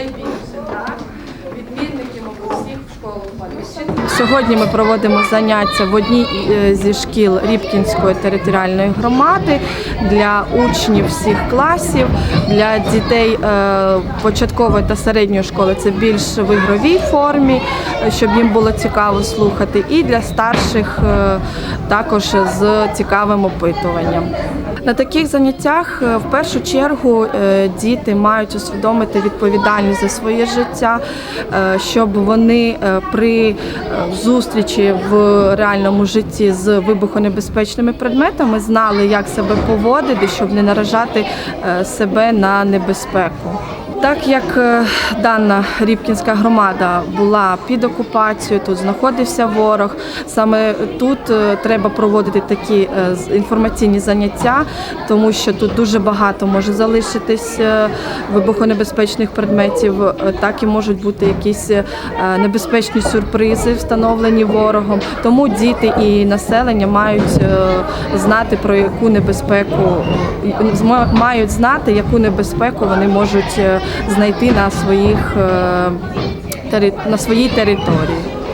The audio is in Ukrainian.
найбільше, так? Відмінники, мабуть, Сьогодні ми проводимо заняття в одній е, зі шкіл Рібкінської територіальної громади для учнів всіх класів, для дітей е, початкової та середньої школи це більш в ігровій формі, щоб їм було цікаво слухати, і для старших е, також з цікавим опитуванням. На таких заняттях в першу чергу діти мають усвідомити відповідальність за своє життя, щоб вони е, при е, зустрічі в реальному житті з вибухонебезпечними предметами знали, як себе поводити, щоб не наражати е, себе на небезпеку. Так як дана Рібкінська громада була під окупацією, тут знаходився ворог. Саме тут треба проводити такі інформаційні заняття, тому що тут дуже багато може залишитись вибухонебезпечних предметів. Так і можуть бути якісь е, небезпечні сюрпризи, встановлені ворогом. Тому діти і населення мають е, знати про яку небезпеку мають знати, яку небезпеку вони можуть е, знайти на своїх е, на своїй території.